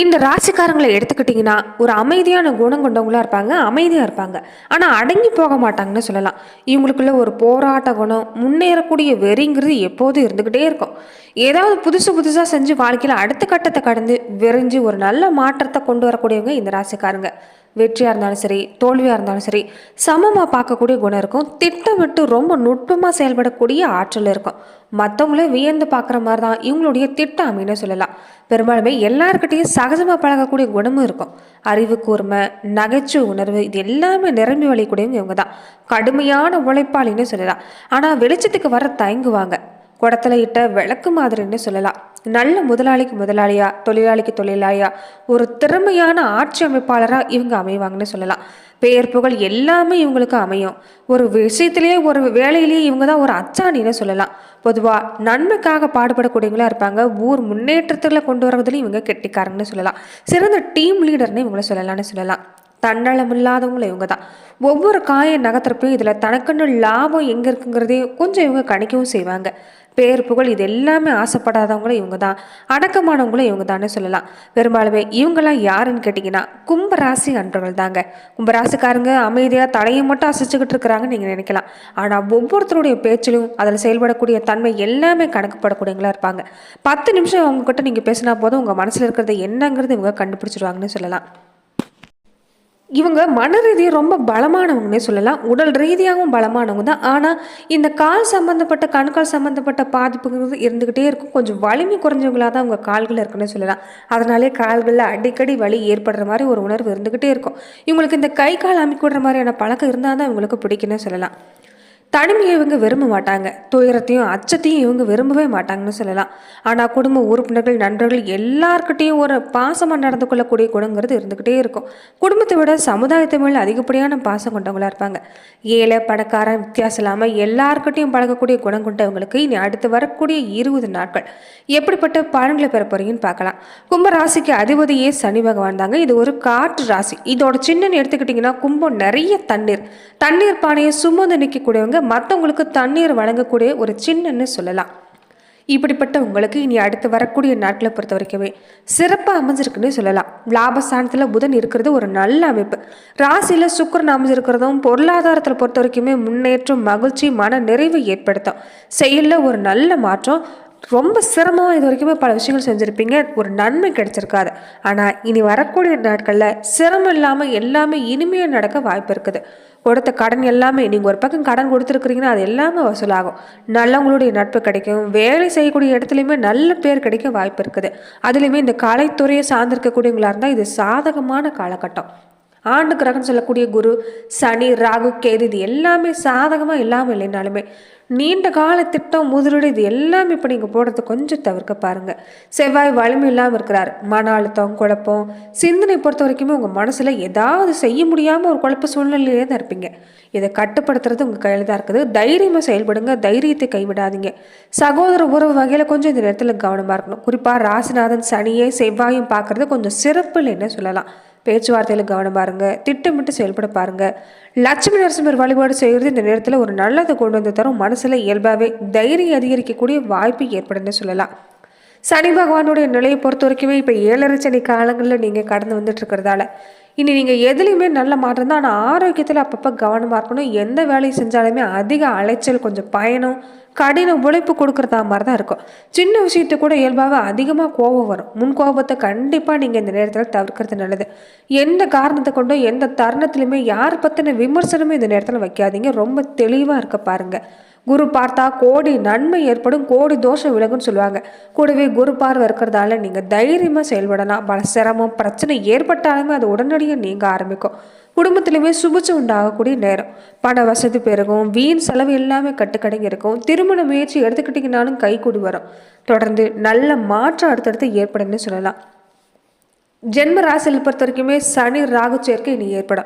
இந்த ராசிக்காரங்களை எடுத்துக்கிட்டிங்கன்னா ஒரு அமைதியான குணம் கொண்டவங்களா இருப்பாங்க அமைதியாக இருப்பாங்க. ஆனால் அடங்கி போக மாட்டாங்கன்னு சொல்லலாம். இவங்களுக்குள்ள ஒரு போராட்ட குணம் முன்னேறக்கூடிய வெறிங்கிறது எப்போதும் இருந்துக்கிட்டே இருக்கும். ஏதாவது புதுசு புதுசாக செஞ்சு வாழ்க்கையில் அடுத்த கட்டத்தை கடந்து விரைஞ்சு ஒரு நல்ல மாற்றத்தை கொண்டு வரக்கூடியவங்க இந்த ராசிக்காரங்க. வெற்றியாக இருந்தாலும் சரி தோல்வியாக இருந்தாலும் சரி சமமாக பார்க்கக்கூடிய குணம் இருக்கும். திட்டமிட்டு ரொம்ப நுட்பமாக செயல்படக்கூடிய ஆற்றல் இருக்கும். மற்றவங்கள வியந்து பார்க்குற மாதிரி தான் இவங்களுடைய திட்ட அப்படின்னு சொல்லலாம். பெரும்பாலுமே எல்லாருக்கிட்டையும் சகஜமாக பழகக்கூடிய குணமும் இருக்கும். அறிவு கூர்மை நகைச்சுவை உணர்வு இது எல்லாமே நிரம்பி வழிக்கூடியவங்க இவங்க தான் கடுமையான உழைப்பாளின்னு சொல்லலாம். ஆனால் வெளிச்சத்துக்கு வர தயங்குவாங்க. குடத்துல இட்ட விளக்கு மாதிரின்னு சொல்லலாம். நல்ல முதலாளிக்கு முதலாளியா தொழிலாளிக்கு தொழிலாளியா ஒரு திறமையான ஆட்சி அமைப்பாளராக இவங்க அமைவாங்கன்னு சொல்லலாம். பெயர் புகழ் எல்லாமே இவங்களுக்கு அமையும். ஒரு விஷயத்திலேயே ஒரு வேலையிலேயே இவங்க தான் ஒரு அச்சாணின்னு சொல்லலாம். பொதுவாக நன்மைக்காக பாடுபடக்கூடியவங்களா இருப்பாங்க. ஊர் முன்னேற்றத்தில் கொண்டு வரதுலையும் இவங்க கெட்டிக்காரங்கன்னு சொல்லலாம். சிறந்த டீம் லீடர்னு இவங்கள சொல்லலாம்னு சொல்லலாம். தன்னலம் இல்லாதவங்களும் இவங்க தான் ஒவ்வொரு காயை நகர்த்துறப்பையும் இதில் தனக்குன்னு லாபம் எங்கே இருக்குங்கிறதையும் கொஞ்சம் இவங்க கணிக்கவும் செய்வாங்க. பேர் புகழ் இது எல்லாமே ஆசைப்படாதவங்களும் இவங்க தான் அடக்கமானவங்களும் இவங்க தானே சொல்லலாம். பெரும்பாலுமே இவங்கெல்லாம் யாருன்னு கேட்டிங்கன்னா கும்பராசி அன்பர்கள் தாங்க கும்பராசிக்காரங்க அமைதியாக தலையை மட்டும் அசைச்சுக்கிட்டு இருக்கிறாங்கன்னு நீங்கள் நினைக்கலாம். ஆனால் ஒவ்வொருத்தருடைய பேச்சிலும் அதில் செயல்படக்கூடிய தன்மை எல்லாமே கணக்குப்படக்கூடியவங்களா இருப்பாங்க. பத்து நிமிஷம் அவங்கக்கிட்ட நீங்கள் பேசினா போதும் உங்கள் மனசில் இருக்கிறது என்னங்கிறது இவங்க கண்டுபிடிச்சிருவாங்கன்னு சொல்லலாம். இவங்க மன ரீதியாக ரொம்ப பலமானவங்கன்னே சொல்லலாம். உடல் ரீதியாகவும் பலமானவங்க தான். ஆனால் இந்த கால் சம்மந்தப்பட்ட கண்கால் சம்மந்தப்பட்ட பாதிப்புங்கிறது இருந்துக்கிட்டே இருக்கும். கொஞ்சம் வலிமை குறைஞ்சவங்களாக தான் அவங்க கால்கள் இருக்குன்னு சொல்லலாம். அதனாலே கால்களில் அடிக்கடி வலி ஏற்படுற மாதிரி ஒரு உணர்வு இருந்துக்கிட்டே இருக்கும். இவங்களுக்கு இந்த கை கால் அமைக்கிற மாதிரியான பழக்கம் இருந்தால் தான் இவங்களுக்கு பிடிக்குன்னு சொல்லலாம். தனிமையை இவங்க விரும்ப மாட்டாங்க. துயரத்தையும் அச்சத்தையும் இவங்க விரும்பவே மாட்டாங்கன்னு சொல்லலாம். ஆனால் குடும்ப உறுப்பினர்கள் நண்பர்கள் எல்லார்கிட்டேயும் ஒரு பாசமாக நடந்து கொள்ளக்கூடிய குணங்கிறது இருந்துக்கிட்டே இருக்கும். குடும்பத்தை விட சமுதாயத்தை மேலே அதிகப்படியான பாசம் கொண்டவங்களா இருப்பாங்க. ஏழை பணக்காரன் வித்தியாசம் இல்லாமல் எல்லார்கிட்டையும் பழகக்கூடிய குணம் கொண்டவங்களுக்கு இனி அடுத்து வரக்கூடிய இருபது நாட்கள் எப்படிப்பட்ட பலன்களை பெற போறீங்கன்னு பார்க்கலாம். கும்ப ராசிக்கு அதிபதியே சனி பகவான் தாங்க. இது ஒரு காற்று ராசி. இதோட சின்னன்னு எடுத்துக்கிட்டிங்கன்னா கும்பம் நிறைய தண்ணீர். தண்ணீர் பானையை சுமந்து நிற்கக்கூடியவங்க மற்றவங்களுக்கு தண்ணீர் வழங்கக்கூடிய ஒரு சின்னன்னு சொல்லலாம். இப்படிப்பட்ட உங்களுக்கு இனி அடுத்து வரக்கூடிய நாட்களை பொறுத்த வரைக்குமே சிறப்பாக அமைஞ்சிருக்குன்னு சொல்லலாம். லாபஸ்தானத்தில் புதன் இருக்கிறது ஒரு நல்ல அமைப்பு. ராசியில் சுக்கரன் அமைஞ்சிருக்கிறதும் பொருளாதாரத்தில் பொறுத்த வரைக்குமே முன்னேற்றம் மகிழ்ச்சி மன நிறைவு ஏற்படுத்தும். செயலில் ஒரு நல்ல மாற்றம். ரொம்ப சிரமமாக இது வரைக்குமே பல விஷயங்கள் செஞ்சுருப்பீங்க. ஒரு நன்மை கிடைச்சிருக்காது. ஆனால் இனி வரக்கூடிய நாட்களில் சிரமம் இல்லாமல் எல்லாமே இனிமையாக நடக்க வாய்ப்பு இருக்குது. கொடுத்த கடன் எல்லாமே நீங்கள் ஒரு பக்கம் கடன் கொடுத்துருக்குறீங்கன்னா அது எல்லாமே வசூலாகும். நல்லவங்களுடைய நட்பு கிடைக்கும். வேலை செய்யக்கூடிய இடத்துலையுமே நல்ல பேர் கிடைக்க வாய்ப்பு இருக்குது. அதுலேயுமே இந்த கலைத்துறையை சார்ந்திருக்கக்கூடியவங்களாக இருந்தால் இது சாதகமான காலகட்டம். ஆண்டு கிரகம் சொல்லக்கூடிய குரு சனி ராகு கேது இது எல்லாமே சாதகமாக இல்லாமல் இல்லைனாலுமே நீண்ட கால திட்டம் முதலீடு இது எல்லாமே இப்போ நீங்கள் போடுறது கொஞ்சம் தவிர்க்க பாருங்கள் செவ்வாய் வலிமை இல்லாமல் இருக்கிறார். மன அழுத்தம் குழப்பம் சிந்தனை பொறுத்த வரைக்குமே உங்கள் மனசில் ஏதாவது செய்ய முடியாமல் ஒரு குழப்ப சூழ்நிலையிலே தான் இருப்பீங்க. இதை கட்டுப்படுத்துறது உங்கள் கையில் தான் இருக்குது. தைரியமாக செயல்படுங்க. தைரியத்தை கைவிடாதீங்க. சகோதர உறவு வகையில் கொஞ்சம் இந்த நேரத்தில் கவனமாக இருக்கணும். குறிப்பாக ராசிநாதன் சனியை செவ்வாயும் பார்க்குறது கொஞ்சம் சிறப்பு இல்லைன்னு சொல்லலாம். பேச்சுவார்த்தையில் கவனம் பாருங்க. திட்டமிட்டு செயல்பட பாருங்க. லட்சுமி நரசிம்மர் வழிபாடு செய்கிறது இந்த நேரத்தில் ஒரு நல்லதை கொண்டு வந்து தரும். மனசில் இயல்பாகவே தைரியம் அதிகரிக்கக்கூடிய வாய்ப்பு ஏற்படுன்னு சொல்லலாம். சனி பகவானுடைய நிலையை பொறுத்த வரைக்குமே இப்போ ஏழரை சனி காலங்களில் நீங்கள் கடந்து வந்துட்டு இருக்கிறதால இனி நீங்கள் எதுலேயுமே நல்ல மாற்றம் தான் ஆனால் ஆரோக்கியத்தில் அப்பப்போ கவனமாக இருக்கணும். எந்த வேலையை செஞ்சாலுமே அதிக அலைச்சல் கொஞ்சம் பயணம் கடின உழைப்பு கொடுக்குறதா மாதிரி தான் இருக்கும். சின்ன விஷயத்தை கூட இயல்பாகவே அதிகமாக கோபம் வரும். முன் கோபத்தை கண்டிப்பாக நீங்கள் இந்த நேரத்தில் தவிர்க்கிறது நல்லது. எந்த காரணத்தை கொண்டோ எந்த தருணத்துலையுமே யார் பற்றின விமர்சனமே இந்த நேரத்தில் வைக்காதீங்க. ரொம்ப தெளிவாக இருக்க பாருங்கள் குரு பார்த்தா கோடி நன்மை ஏற்படும் கோடி தோஷம் விலகுன்னு சொல்லுவாங்க. கூடவே குரு பார்வை இருக்கிறதால நீங்கள் தைரியமாக செயல்படலாம். பல சிரமம் பிரச்சனை ஏற்பட்டாலுமே அது உடனடியாக நீங்க ஆரம்பிக்கும். குடும்பத்திலுமே சுபிச்சு உண்டாகக்கூடிய நேரம். பண வசதி பெருகும் வீண் செலவு எல்லாமே கட்டுக்கடங்கி இருக்கும். திருமண முயற்சி எடுத்துக்கிட்டிங்கனாலும் கை கூடி வரும். தொடர்ந்து நல்ல மாற்றம் அடுத்தடுத்து ஏற்படும்னு சொல்லலாம். ஜென்ம ராசியில் பொறுத்த வரைக்குமே சனி ராகு சேர்க்கை இனி ஏற்படும்.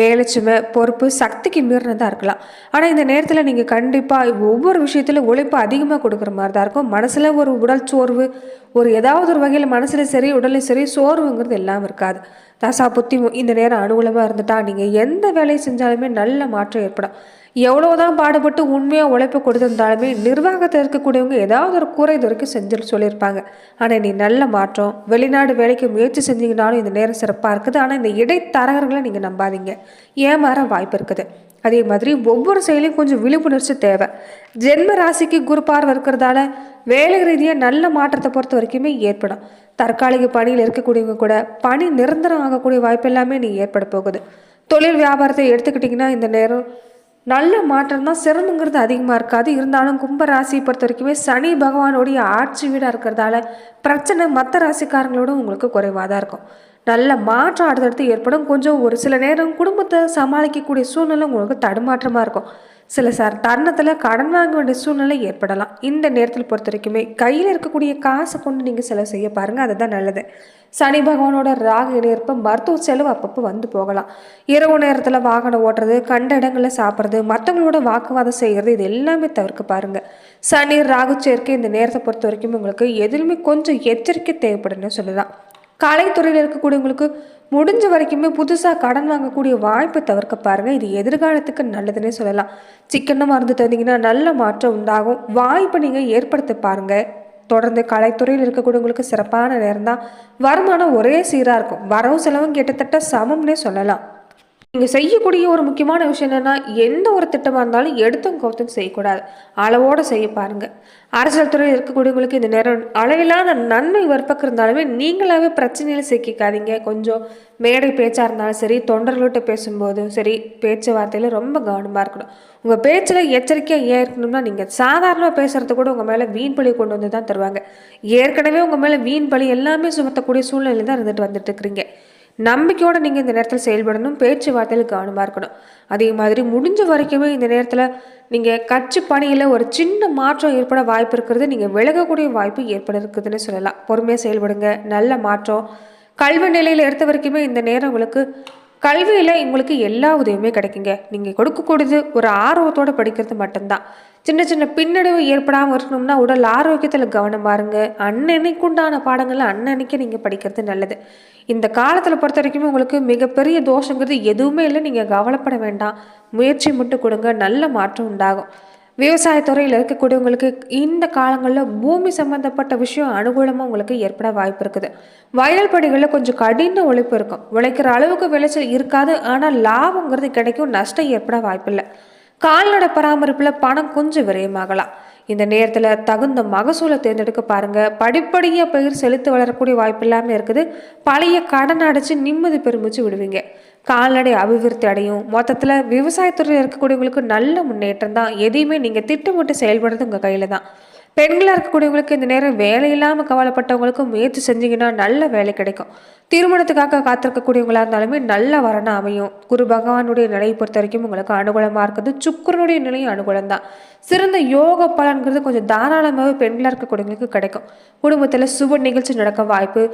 வேலைச்சுமை பொறுப்பு சக்திக்கு மீறினதாக இருக்கலாம். ஆனால் இந்த நேரத்தில் நீங்கள் கண்டிப்பாக ஒவ்வொரு விஷயத்திலும் உழைப்பு அதிகமாக கொடுக்குற மாதிரி தான் இருக்கும். மனசில் ஒரு உடல் சோர்வு ஒரு ஏதாவது ஒரு வகையில் மனசில் சரி உடலில் சரி சோர்வுங்கிறது எல்லாம் இருக்காது. தசா புத்தி இந்த நேரம் அனுகூலமாக இருந்துட்டா நீங்கள் எந்த வேலையை செஞ்சாலுமே நல்ல மாற்றம் ஏற்படும். எவ்வளோதான் பாடுபட்டு உண்மையாக உழைப்பு கொடுத்துருந்தாலுமே நிர்வாகத்தில் இருக்கக்கூடியவங்க ஏதாவது ஒரு குறை இது வரைக்கும் செஞ்சு சொல்லியிருப்பாங்க. ஆனால் நீ நல்ல மாற்றம் வெளிநாடு வேலைக்கு முயற்சி செஞ்சீங்கனாலும் இந்த நேரம் சிறப்பாக இருக்குது. ஆனால் இந்த இடைத்தரகர்களை நீங்கள் நம்பாதீங்க. ஏமாற வாய்ப்பு இருக்குது. அதே மாதிரி ஒவ்வொரு செயலையும் கொஞ்சம் விழிப்புணர்ச்சி தேவை. ஜென்ம ராசிக்கு குரு பார்வை இருக்கிறதால வேலை ரீதியாக நல்ல மாற்றத்தை பொறுத்த வரைக்குமே ஏற்படும். தற்காலிக பணியில் இருக்கக்கூடியவங்க கூட பணி நிரந்தரம் ஆகக்கூடிய வாய்ப்பு எல்லாமே நீ ஏற்பட போகுது. தொழில் வியாபாரத்தை எடுத்துக்கிட்டிங்கன்னா இந்த நேரம் நல்ல மாற்றம் தான் சிரமங்கிறது அதிகமாக இருக்காது. இருந்தாலும் கும்ப ராசியை பொறுத்த வரைக்குமே சனி பகவானுடைய ஆட்சி வீடாக இருக்கிறதால பிரச்சனை மற்ற ராசிக்காரங்களோட உங்களுக்கு குறைவாக தான் இருக்கும். நல்ல மாற்றம் அடுத்தடுத்து ஏற்படும். கொஞ்சம் ஒரு சில நேரம் குடும்பத்தை சமாளிக்கக்கூடிய சூழ்நிலை உங்களுக்கு தடுமாற்றமாக இருக்கும். சில சார் தருணத்தில் கடன் வாங்க வேண்டிய சூழ்நிலை ஏற்படலாம். இந்த நேரத்தில் பொறுத்த வரைக்குமே கையில் இருக்கக்கூடிய காசை கொண்டு நீங்கள் செலவு செய்ய பாருங்கள் அதுதான் நல்லது. சனி பகவானோட ராக இணையற்ப மருத்துவ செலவு அப்பப்போ வந்து போகலாம். இரவு நேரத்தில் வாகனம் ஓட்டுறது கண்ட இடங்களில் சாப்பிட்றது மற்றவங்களோட வாக்குவாதம் செய்கிறது இது எல்லாமே தவிர்க்க பாருங்கள் சனி ராகு சேர்க்கை இந்த நேரத்தை பொறுத்த வரைக்கும் உங்களுக்கு எதிலுமே கொஞ்சம் எச்சரிக்கை தேவைப்படுன்னு சொல்லலாம். கலைத்துறையில் இருக்கக்கூடியவங்களுக்கு முடிஞ்ச வரைக்குமே புதுசாக கடன் வாங்கக்கூடிய வாய்ப்பை தவிர்க்க பாருங்கள் இது எதிர்காலத்துக்கு நல்லதுன்னே சொல்லலாம். சிக்கனமாக மருந்து தந்தீங்கன்னா நல்ல மாற்றம் உண்டாகும். வாய்ப்பை நீங்கள் ஏற்படுத்த பாருங்கள் தொடர்ந்து கலைத்துறையில் இருக்கக்கூடியவங்களுக்கு சிறப்பான நேரம் தான் வருமானம் ஒரே சீராக இருக்கும். வரவு செலவும் கிட்டத்தட்ட சமம்னே சொல்லலாம். நீங்கள் செய்யக்கூடிய ஒரு முக்கியமான விஷயம் என்னென்னா எந்த ஒரு திட்டமாக இருந்தாலும் எடுத்தும் கவுத்தும் செய்யக்கூடாது. அளவோடு செய்ய பாருங்கள் அரசியல் துறையில் இருக்கக்கூடியவங்களுக்கு இந்த நேரம் அளவில்லாத நன்மை வற்பக்கு இருந்தாலுமே நீங்களாவே பிரச்சனையில் சிக்கிக்காதீங்க. கொஞ்சம் மேடை பேச்சாக இருந்தாலும் சரி தொண்டர்கள்ட்ட பேசும்போதும் சரி பேச்சுவார்த்தையில் ரொம்ப கவனமாக இருக்கணும். உங்கள் பேச்சில் எச்சரிக்கையாக ஏன் இருக்கணும்னா நீங்கள் சாதாரணமாக பேசுகிறது கூட உங்கள் மேலே வீண் பழி கொண்டு வந்து தான் தருவாங்க. ஏற்கனவே உங்கள் மேலே வீண் பழி எல்லாமே சுமத்தக்கூடிய சூழ்நிலை தான் இருந்துட்டு வந்துட்டு இருக்கிறீங்க நம்பிக்கையோடு நீங்கள் இந்த நேரத்தில் செயல்படணும் பேச்சுவார்த்தையில் கவனமாக இருக்கணும். அதே மாதிரி முடிஞ்ச வரைக்குமே இந்த நேரத்தில் நீங்கள் கட்சி பணியில் ஒரு சின்ன மாற்றம் ஏற்பட வாய்ப்பு இருக்கிறது நீங்கள் விலகக்கூடிய வாய்ப்பு ஏற்பட இருக்குதுன்னு சொல்லலாம். பொறுமையாக செயல்படுங்க. நல்ல மாற்றம். கல்வி நிலையில் எடுத்த வரைக்குமே இந்த நேரம் உங்களுக்கு கல்வியில் உங்களுக்கு எல்லா உதவியுமே கிடைக்குங்க. நீங்கள் கொடுக்கக்கூடியது ஒரு ஆர்வத்தோடு படிக்கிறது மட்டும்தான். சின்ன சின்ன பின்னடைவு ஏற்படாமல் இருக்கணும்னா உடல் ஆரோக்கியத்தில் கவனம் பாருங்க. அன்னன்னைக்குண்டான பாடங்களை அன்னன்னைக்கு நீங்கள் படிக்கிறது நல்லது. இந்த காலத்தில் பொறுத்த வரைக்குமே உங்களுக்கு மிகப்பெரிய தோஷங்கிறது எதுவுமே இல்லை. நீங்கள் கவலைப்பட வேண்டாம். முயற்சி மட்டும் கொடுங்க. நல்ல மாற்றம் உண்டாகும். விவசாயத்துறையில் இருக்கக்கூடியவங்களுக்கு இந்த காலங்களில் பூமி சம்மந்தப்பட்ட விஷயம் அனுகூலமாக உங்களுக்கு ஏற்பட வாய்ப்பு இருக்குது. வயல் பணிகளில் கொஞ்சம் கடின உழைப்பு இருக்கும். உழைக்கிற அளவுக்கு விளைச்சல் இருக்காது. ஆனால் லாபங்கிறது கிடைக்கும். நஷ்டம் ஏற்பட வாய்ப்பில்லை. கால்நடை பராமரிப்பில் பணம் கொஞ்சம் விரயமாகலாம். இந்த நேரத்தில் தகுந்த மகசூலை தேர்ந்தெடுக்க பாருங்க. படிப்படியாக பயிர் செலுத்து வளரக்கூடிய வாய்ப்பு இல்லாமல் இருக்குது. பழைய கடன் அடைச்சு நிம்மதி பெருமிச்சு விடுவீங்க. கால்நடை அபிவிருத்தி அடையும். மொத்தத்தில் விவசாயத்துறையில் இருக்கக்கூடியவங்களுக்கு நல்ல முன்னேற்றம் தான். எதையுமே நீங்கள் திட்டமிட்டு செயல்படுறது உங்கள் கையில் தான். பெண்களாக இருக்கக்கூடியவங்களுக்கு இந்த நேரம் வேலை இல்லாமல் கவலைப்பட்டவங்களுக்கு முயற்சி செஞ்சீங்கன்னா நல்ல வேலை கிடைக்கும். திருமணத்துக்காக காத்திருக்கக்கூடியவங்களா இருந்தாலுமே நல்ல வரனாக அமையும். குரு பகவானுடைய நிலையை பொறுத்த வரைக்கும் உங்களுக்கு அனுகூலமாக இருக்குது சுக்கரனுடைய நிலையும் அனுகூலம் தான். சிறந்த யோக பலன்கிறது கொஞ்சம் தாராளமாகவே பெண்களாக இருக்கக்கூடியவங்களுக்கு கிடைக்கும். குடும்பத்தில் சுப நிகழ்ச்சி நடக்க வாய்ப்பு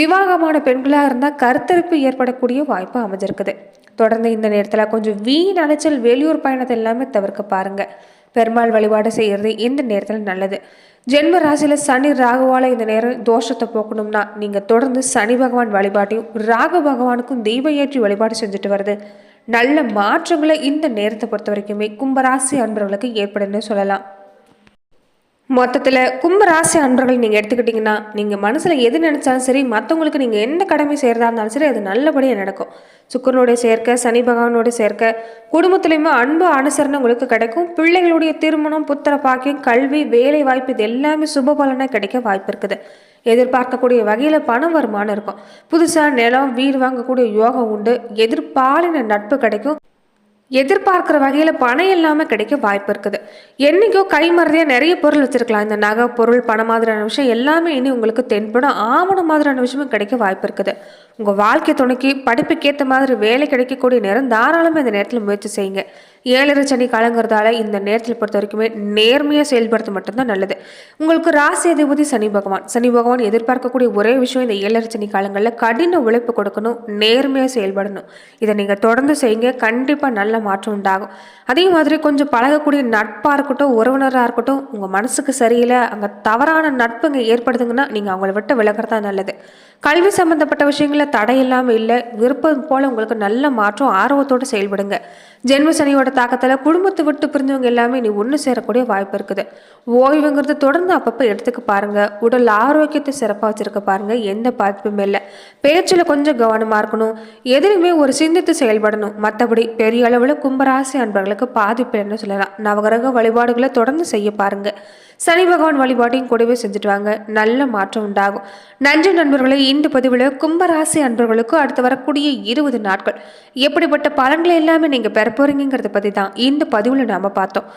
விவாகமான பெண்களாக இருந்தால் கருத்தரிப்பு ஏற்படக்கூடிய வாய்ப்பு அமைஞ்சிருக்குது. தொடர்ந்து இந்த நேரத்தில் கொஞ்சம் வீண் அலைச்சல் வெளியூர் பயணத்தை எல்லாமே தவிர்க்க பாருங்கள் பெருமாள் வழிபாடு செய்கிறது இந்த நேரத்தில் நல்லது. ஜென்ம ராசியில் சனி ராகுவால் இந்த நேரம் தோஷத்தை போக்கணும்னா நீங்கள் தொடர்ந்து சனி பகவான் வழிபாட்டையும் ராகு பகவானுக்கும் தெய்வ ஏற்றி வழிபாடு செஞ்சுட்டு வருது நல்ல மாற்றங்களை இந்த நேரத்தை பொறுத்த வரைக்குமே கும்பராசி அன்பர்களுக்கு ஏற்படுன்னு சொல்லலாம். மொத்தத்தில் கும்பராசி அன்பர்கள் நீங்கள் எடுத்துக்கிட்டிங்கன்னா நீங்கள் மனசில் எது நினச்சாலும் சரி மற்றவங்களுக்கு நீங்கள் எந்த கடமை செய்கிறதா இருந்தாலும் சரி அது நல்லபடியாக நடக்கும். சுக்கரனுடைய சேர்க்க சனி பகவானோட சேர்க்க குடும்பத்துலேயுமே அன்பு அனுசரணை உங்களுக்கு கிடைக்கும். பிள்ளைகளுடைய திருமணம் புத்திர பாக்கியம் கல்வி வேலை வாய்ப்பு இது எல்லாமே சுப பலனாக கிடைக்க வாய்ப்பு இருக்குது. எதிர்பார்க்கக்கூடிய வகையில் பணம் வருமானம் இருக்கும். புதுசாக நிலம் வீடு வாங்கக்கூடிய யோகம் உண்டு. எதிர்பாலின நட்பு கிடைக்கும். எதிர்பார்க்குற வகையில் பணம் இல்லாமல் கிடைக்க வாய்ப்பு இருக்குது. என்றைக்கோ கைமறதியாக நிறைய பொருள் வச்சுருக்கலாம். இந்த நகை பொருள் பணம் மாதிரியான விஷயம் எல்லாமே இனி உங்களுக்கு தென்படும். ஆவணம் மாதிரியான விஷயமும் கிடைக்க வாய்ப்பு இருக்குது. உங்கள் வாழ்க்கை துணைக்கு படிப்புக்கேற்ற மாதிரி வேலை கிடைக்கக்கூடிய நேரம் தாராளமாக இந்த நேரத்தில் முயற்சி செய்யுங்க. ஏழரை சனி காலங்கிறதால இந்த நேரத்தில் பொறுத்த வரைக்குமே நேர்மையாக செயல்படுத்த மட்டும்தான் நல்லது. உங்களுக்கு ராசி அதிபதி சனி பகவான். சனி பகவான் எதிர்பார்க்கக்கூடிய ஒரே விஷயம் இந்த ஏழரை சனி காலங்களில் கடின உழைப்பு கொடுக்கணும் நேர்மையாக செயல்படணும். இதை நீங்கள் தொடர்ந்து செய்யுங்க. கண்டிப்பாக நல்ல மாற்றம் உண்டாகும். அதே மாதிரி கொஞ்சம் பழகக்கூடிய நட்பாக இருக்கட்டும் உறவினராக இருக்கட்டும் உங்கள் மனசுக்கு சரியில்லை அங்கே தவறான நட்புங்க ஏற்படுதுங்கன்னா நீங்கள் அவங்கள விட்டு விலகிறதா நல்லது. கல்வி சம்மந்தப்பட்ட விஷயங்களில் தடை இல்லாமல் இல்லை. விருப்பம் போல் உங்களுக்கு நல்ல மாற்றம் ஆர்வத்தோடு செயல்படுங்க. ஜென்ம சனியோட தாக்கத்தில் குடும்பத்தை விட்டு பிரிஞ்சவங்க எல்லாமே நீ ஒன்று சேரக்கூடிய வாய்ப்பு இருக்குது. ஓய்வுங்கிறது தொடர்ந்து அப்பப்போ எடுத்துக்க பாருங்க. உடல் ஆரோக்கியத்தை சிறப்பாக வச்சிருக்க பாருங்க. எந்த பாதிப்புமே இல்லை. பேச்சில் கொஞ்சம் கவனமாக இருக்கணும். எதிலுமே ஒரு சிந்தித்து செயல்படணும். மற்றபடி பெரிய அளவில் கும்பராசி அன்பர்களுக்கு பாதிப்பு என்ன சொல்லலாம். நவகிரக வழிபாடுகளை தொடர்ந்து செய்ய பாருங்க. சனி பகவான் வழிபாட்டையும் கூடவே செஞ்சுட்டு வாங்க. நல்ல மாற்றம் உண்டாகும். நன்றி நண்பர்களை இந்த பதிவில் கும்பராசி அன்பர்களுக்கு அடுத்து வரக்கூடிய இருபது நாட்கள். எப்படிப்பட்ட பலன்களை எல்லாமே நீங்கள் பெற போறீங்கிறத பற்றி தான் இந்த பதிவில் நாம் பார்த்தோம்.